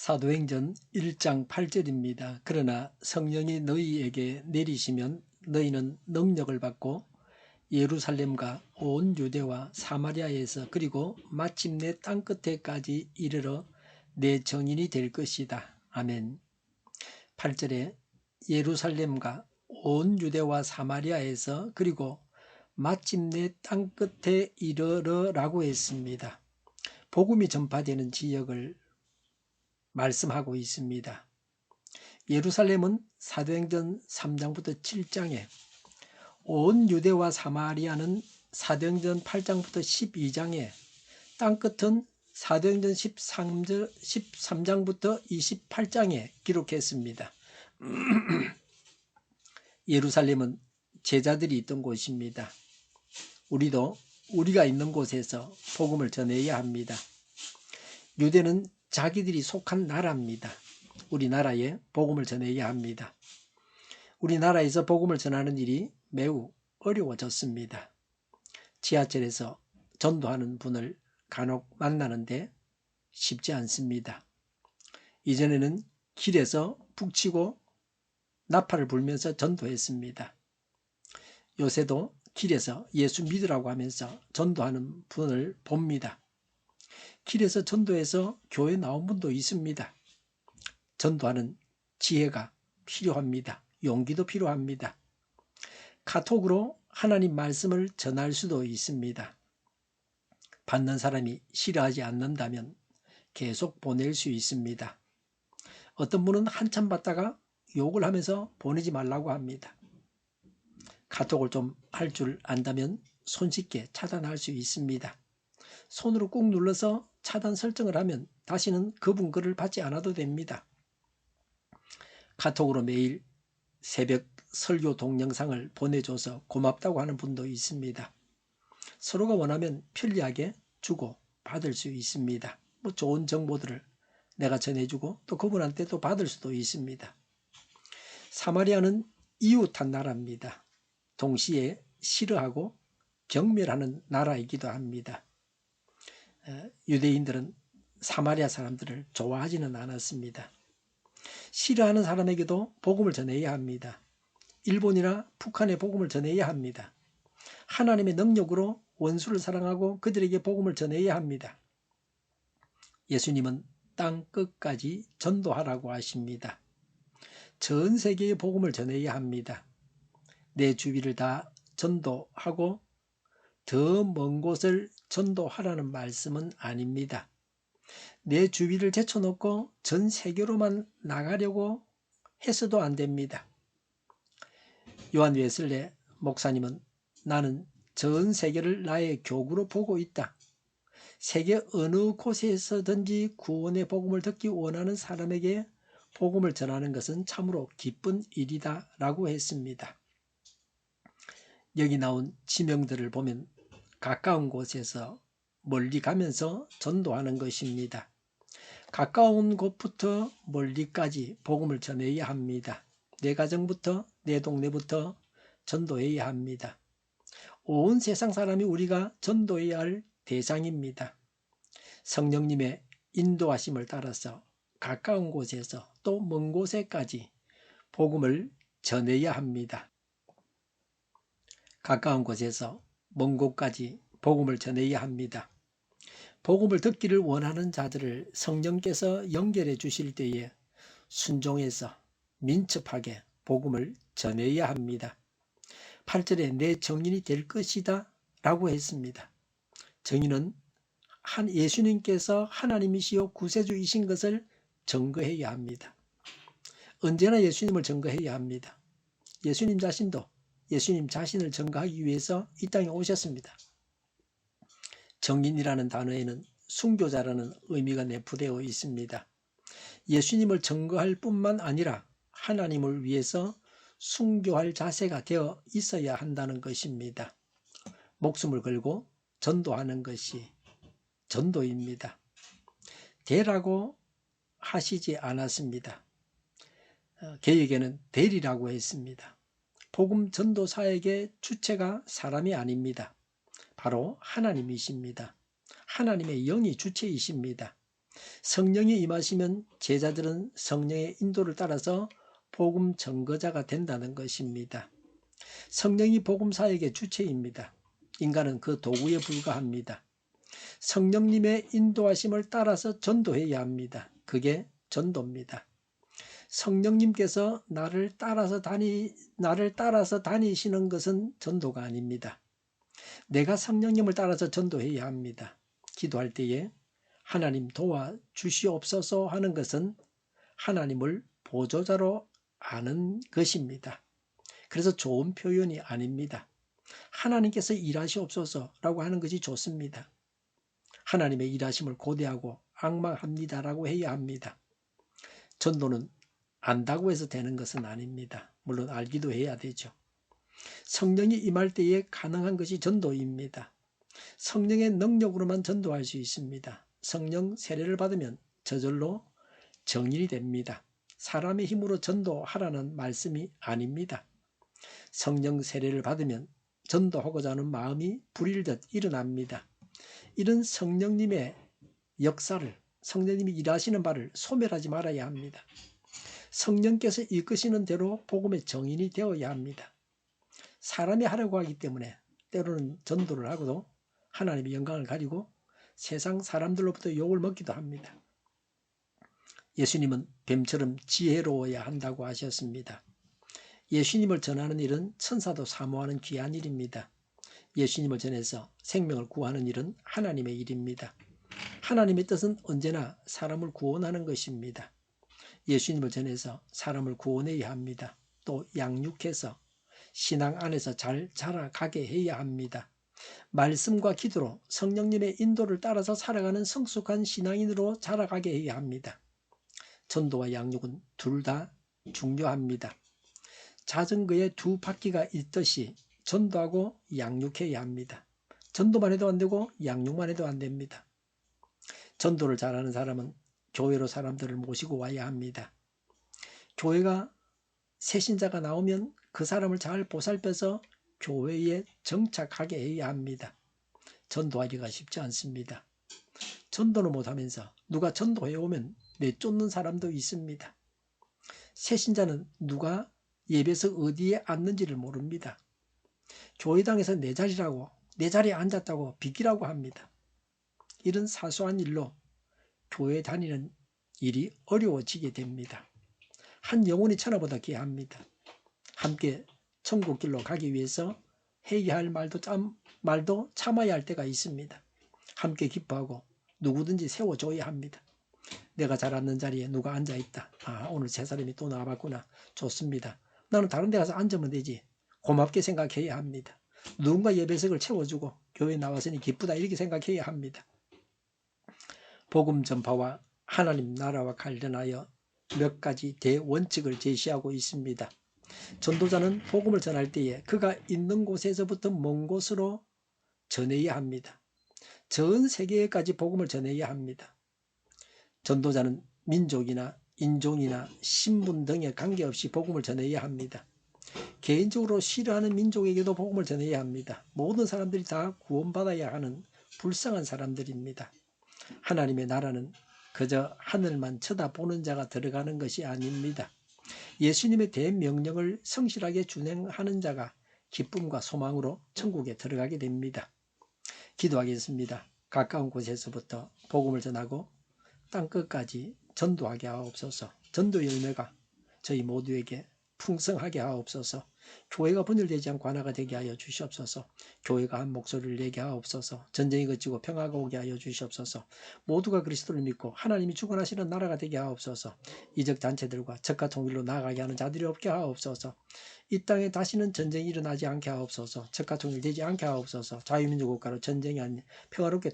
사도행전 1장 8절입니다. 그러나 성령이 너희에게 내리시면 너희는 능력을 받고 예루살렘과 온 유대와 사마리아에서 그리고 마침내 땅끝에까지 이르러 내 정인이 될 것이다. 아멘. 8절에 예루살렘과 온 유대와 사마리아에서 그리고 마침내 땅끝에 이르러라고 했습니다. 복음이 전파되는 지역을 말씀하고 있습니다. 예루살렘은 사도행전 3장부터 7장에 온 유대와 사마리아는 사도행전 8장부터 12장에 땅끝은 사도행전 13절, 13장부터 28장에 기록했습니다. 예루살렘은 제자들이 있던 곳입니다. 우리도 우리가 있는 곳에서 복음을 전해야 합니다. 유대는 자기들이 속한 나라입니다. 우리나라에 복음을 전해야 합니다. 우리나라에서 복음을 전하는 일이 매우 어려워졌습니다. 지하철에서 전도하는 분을 간혹 만나는데 쉽지 않습니다. 이전에는 길에서 북치고 나팔을 불면서 전도했습니다. 요새도 길에서 예수 믿으라고 하면서 전도하는 분을 봅니다. 길에서 전도해서 교회 나온 분도 있습니다. 전도하는 지혜가 필요합니다. 용기도 필요합니다. 카톡으로 하나님 말씀을 전할 수도 있습니다. 받는 사람이 싫어하지 않는다면 계속 보낼 수 있습니다. 어떤 분은 한참 받다가 욕을 하면서 보내지 말라고 합니다. 카톡을 좀 할 줄 안다면 손쉽게 차단할 수 있습니다. 손으로 꾹 눌러서 차단 설정을 하면 다시는 그분 글을 받지 않아도 됩니다. 카톡으로 매일 새벽 설교 동영상을 보내줘서 고맙다고 하는 분도 있습니다. 서로가 원하면 편리하게 주고 받을 수 있습니다. 뭐 좋은 정보들을 내가 전해주고 또 그분한테 또 받을 수도 있습니다. 사마리아는 이웃한 나라입니다. 동시에 싫어하고 경멸하는 나라이기도 합니다. 유대인들은 사마리아 사람들을 좋아하지는 않았습니다. 싫어하는 사람에게도 복음을 전해야 합니다. 일본이나 북한에 복음을 전해야 합니다. 하나님의 능력으로 원수를 사랑하고 그들에게 복음을 전해야 합니다. 예수님은 땅 끝까지 전도하라고 하십니다. 전 세계에 복음을 전해야 합니다. 내 주위를 다 전도하고 더 먼 곳을 전도하라는 말씀은 아닙니다. 내 주위를 제쳐놓고 전 세계로만 나가려고 해서도 안 됩니다. 요한 웨슬레 목사님은 나는 전 세계를 나의 교구로 보고 있다. 세계 어느 곳에서든지 구원의 복음을 듣기 원하는 사람에게 복음을 전하는 것은 참으로 기쁜 일이다 라고 했습니다. 여기 나온 지명들을 보면 가까운 곳에서 멀리 가면서 전도하는 것입니다. 가까운 곳부터 멀리까지 복음을 전해야 합니다. 내 가정부터 내 동네부터 전도해야 합니다. 온 세상 사람이 우리가 전도해야 할 대상입니다. 성령님의 인도하심을 따라서 가까운 곳에서 또 먼 곳에까지 복음을 전해야 합니다. 가까운 곳에서 먼 곳까지 복음을 전해야 합니다. 복음을 듣기를 원하는 자들을 성령께서 연결해 주실 때에 순종해서 민첩하게 복음을 전해야 합니다. 8절에 내 정인이 될 것이다 라고 했습니다. 정인은 한 예수님께서 하나님이시요 구세주이신 것을 증거해야 합니다. 언제나 예수님을 증거해야 합니다. 예수님 자신도 예수님 자신을 증거하기 위해서 이 땅에 오셨습니다. 정인이라는 단어에는 순교자라는 의미가 내포되어 있습니다. 예수님을 증거할 뿐만 아니라 하나님을 위해서 순교할 자세가 되어 있어야 한다는 것입니다. 목숨을 걸고 전도하는 것이 전도입니다. 대라고 하시지 않았습니다. 어, 개혁에는 대리라고 했습니다. 복음 전도사에게 주체가 사람이 아닙니다. 바로 하나님이십니다. 하나님의 영이 주체이십니다. 성령이 임하시면 제자들은 성령의 인도를 따라서 복음 전거자가 된다는 것입니다. 성령이 복음 사역의 주체입니다. 인간은 그 도구에 불과합니다. 성령님의 인도하심을 따라서 전도해야 합니다. 그게 전도입니다. 성령님께서 나를 따라서 다니 나를 따라서 다니시는 것은 전도가 아닙니다. 내가 성령님을 따라서 전도해야 합니다. 기도할 때에 하나님 도와 주시옵소서 하는 것은 하나님을 보조자로 아는 것입니다. 그래서 좋은 표현이 아닙니다. 하나님께서 일하시옵소서라고 하는 것이 좋습니다. 하나님의 일하심을 고대하고 악망합니다라고 해야 합니다. 전도는 안다고 해서 되는 것은 아닙니다. 물론 알기도 해야 되죠. 성령이 임할 때에 가능한 것이 전도입니다. 성령의 능력으로만 전도할 수 있습니다. 성령 세례를 받으면 저절로 정인이 됩니다. 사람의 힘으로 전도하라는 말씀이 아닙니다. 성령 세례를 받으면 전도하고자 하는 마음이 불일듯 일어납니다. 이런 성령님의 역사를 성령님이 일하시는 바를 소멸하지 말아야 합니다. 성령께서 이끄시는 대로 복음의 정인이 되어야 합니다. 사람이 하려고 하기 때문에 때로는 전도를 하고도 하나님의 영광을 가지고 세상 사람들로부터 욕을 먹기도 합니다. 예수님은 뱀처럼 지혜로워야 한다고 하셨습니다. 예수님을 전하는 일은 천사도 사모하는 귀한 일입니다. 예수님을 전해서 생명을 구하는 일은 하나님의 일입니다. 하나님의 뜻은 언제나 사람을 구원하는 것입니다. 예수님을 전해서 사람을 구원해야 합니다. 또 양육해서 신앙 안에서 잘 자라가게 해야 합니다. 말씀과 기도로 성령님의 인도를 따라서 살아가는 성숙한 신앙인으로 자라가게 해야 합니다. 전도와 양육은 둘 다 중요합니다. 자전거에 두 바퀴가 있듯이 전도하고 양육해야 합니다. 전도만 해도 안 되고 양육만 해도 안 됩니다. 전도를 잘하는 사람은 교회로 사람들을 모시고 와야 합니다. 교회가 새신자가 나오면 그 사람을 잘 보살펴서 교회에 정착하게 해야 합니다. 전도하기가 쉽지 않습니다. 전도를 못하면서 누가 전도해 오면 내쫓는 사람도 있습니다. 새신자는 누가 예배석 어디에 앉는지를 모릅니다. 교회당에서 내 자리라고 내 자리에 앉았다고 비키라고 합니다. 이런 사소한 일로 교회 다니는 일이 어려워지게 됩니다. 한 영혼이 천하보다 귀합니다. 함께 천국 길로 가기 위해서 해야 할 말도 참, 말도 참아야 할 때가 있습니다. 함께 기뻐하고 누구든지 세워줘야 합니다. 내가 잘 앉는 자리에 누가 앉아 있다. 아, 오늘 제 사람이 또 나와봤구나. 좋습니다. 나는 다른 데 가서 앉으면 되지. 고맙게 생각해야 합니다. 누군가 예배석을 채워주고 교회 나왔으니 기쁘다 이렇게 생각해야 합니다. 복음 전파와 하나님 나라와 관련하여 몇 가지 대원칙을 제시하고 있습니다. 전도자는 복음을 전할 때에 그가 있는 곳에서부터 먼 곳으로 전해야 합니다. 전 세계에까지 복음을 전해야 합니다. 전도자는 민족이나 인종이나 신분 등에 관계없이 복음을 전해야 합니다. 개인적으로 싫어하는 민족에게도 복음을 전해야 합니다. 모든 사람들이 다 구원받아야 하는 불쌍한 사람들입니다. 하나님의 나라는 그저 하늘만 쳐다보는 자가 들어가는 것이 아닙니다. 예수님의 대명령을 성실하게 준행하는 자가 기쁨과 소망으로 천국에 들어가게 됩니다. 기도하겠습니다. 가까운 곳에서부터 복음을 전하고 땅끝까지 전도하게 하옵소서. 전도 열매가 저희 모두에게 풍성하게 하옵소서. 교회가 분열되지 않고 하나가 되게 하여 주시옵소서. 교회가 한 목소리를 내게 하옵소서. 전쟁이 그치고 평화가 오게 하여 주시옵소서. 모두가 그리스도를 믿고 하나님이 주관하시는 나라가 되게 하옵소서. 이적 단체들과 적과 통일로 나아가게 하는 자들이 없게 하옵소서. 이 땅에 다시는 전쟁이 일어나지 않게 하옵소서. 적과 통일되지 않게 하옵소서. 자유민주 국가로 전쟁이 아닌 평화롭게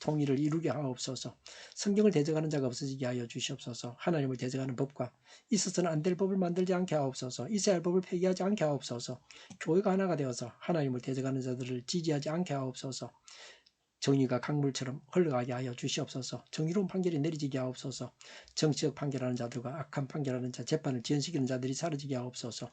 통일을 이루게 하옵소서. 성경을 대적하는 자가 없어지게 하여 주시옵소서. 하나님을 대적하는 법과 있어서는 안 될 법을 만들지 않게 하옵소서. 할 법을 폐기하지 않게 하옵소서. 교회가 하나가 되어서 하나님을 대적하는 자들을 지지하지 않게 하옵소서. 정의가 강물처럼 흘러가게 하여 주시옵소서. 정의로운 판결이 내리지게 하옵소서. 정치적 판결하는 자들과 악한 판결하는 자, 재판을 지연시키는 자들이 사라지게 하옵소서.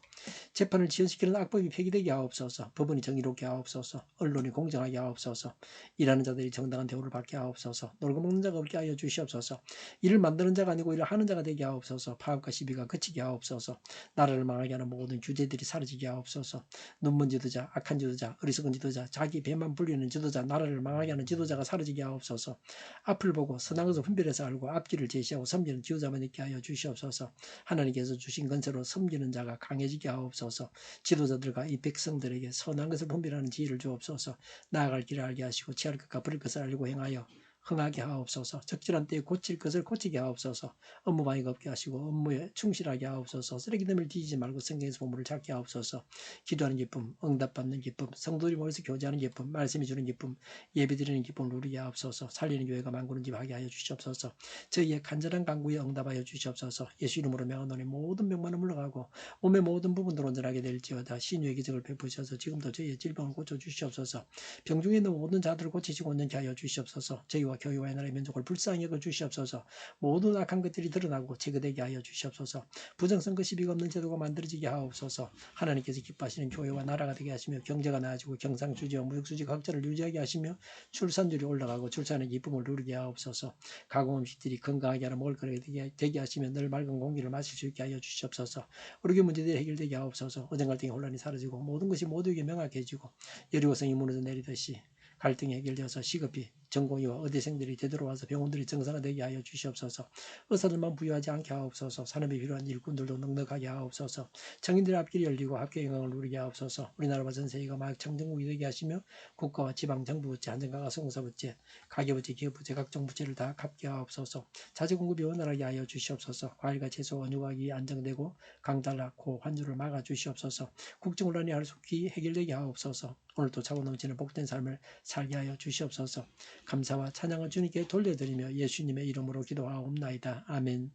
재판을 지연시키는 악법이 폐기되게 하옵소서. 법원이 정의롭게 하옵소서. 언론이 공정하게 하옵소서. 일하는 자들이 정당한 대우를 받게 하옵소서. 놀고 먹는 자가 없게 하여 주시옵소서. 일을 만드는 자가 아니고 일을 하는 자가 되게 하옵소서. 파업과 시비가 그치게 하옵소서. 나라를 망하게 하는 모든 규제들이 사라지게 하옵소서. 눈먼 지도자, 악한 지도자, 어리석은 지도자, 자기 배만 불리는 지도자, 나라를 망하게 하는 지도자가 사라지게 하옵소서. 앞을 보고 선한 것을 분별해서 알고 앞길을 제시하고 섬기는 지도자만 있게 하여 주시옵소서. 하나님께서 주신 건세로 섬기는 자가 강해지게 하옵소서. 지도자들과 이 백성들에게 선한 것을 분별하는 지혜를 주옵소서. 나아갈 길을 알게 하시고 취할 것과 버릴 것을 알고 행하여 흥하게 하옵소서. 적절한 때에 고칠 것을 고치게 하옵소서. 업무 방해가 없게 하시고 업무에 충실하게 하옵소서. 쓰레기됨을 뒤지지 말고 성경에서 보물을 찾게 하옵소서. 기도하는 기쁨, 응답받는 기쁨, 성도들이 모여서 교제하는 기쁨, 말씀이 주는 기쁨, 예배드리는 기쁨을 누리게 하옵소서. 살리는 교회가 만구는 집 하게 하여 주시옵소서. 저희의 간절한 간구에 응답하여 주시옵소서. 예수 이름으로 명하노니 모든 병만은 물러가고 몸의 모든 부분들 온전하게 될지어다. 신유의 기적을 베푸셔서 지금도 저희의 질병을 고쳐 주시옵소서. 병중에 있는 모든 자들을 고치시고 온전케 하여 주시옵소서. 저희와 교회와 나라의 민족을 불쌍히 여겨 주시옵소서. 모든 악한 것들이 드러나고 제거되게 하여 주시옵소서. 부정선거 시비가 없는 제도가 만들어지게 하옵소서. 하나님께서 기뻐하시는 교회와 나라가 되게 하시며 경제가 나아지고 경상수지와 무역수지 각자를 유지하게 하시며 출산율이 올라가고 출산의 기쁨을 누리게 하옵소서. 가공 음식들이 건강하게 하는 먹을 거리가 되게, 되게 하시며 늘 맑은 공기를 마실 수 있게 하여 주시옵소서. 교회 문제들이 해결되게 하옵소서. 어정 갈등의 혼란이 사라지고 모든 것이 모두에게 명확해지고 여리고성이 무너져 내리듯이 갈등이 해결되어서 시급히 전공의와 의대생들이 되돌아와서 병원들이 정상화되게 하여 주시옵소서. 의사들만 부유하지 않게 하옵소서. 산업에 필요한 일꾼들도 넉넉하게 하옵소서. 청인들의 앞길이 열리고 학교 영광을 누리게 하옵소서. 우리나라와 전 세계가 마약 청정국이 되게 하시며 국가와 지방 정부 부채, 안전가가 성사 부채, 가계 부채, 기업 부채, 각종 부채를 다 갚게 하옵소서. 자재 공급이 원활하게 하여 주시옵소서. 과일과 채소, 원유가격이 안정되고 강달락, 고, 환율을 막아 주시옵소서. 국정혼란이 하루 속히 해결되게 하옵소서. 오늘도 차고 넘치는 복된 삶을 살게 하여 주시옵소서. 감사와 찬양을 주님께 돌려드리며 예수님의 이름으로 기도하옵나이다. 아멘.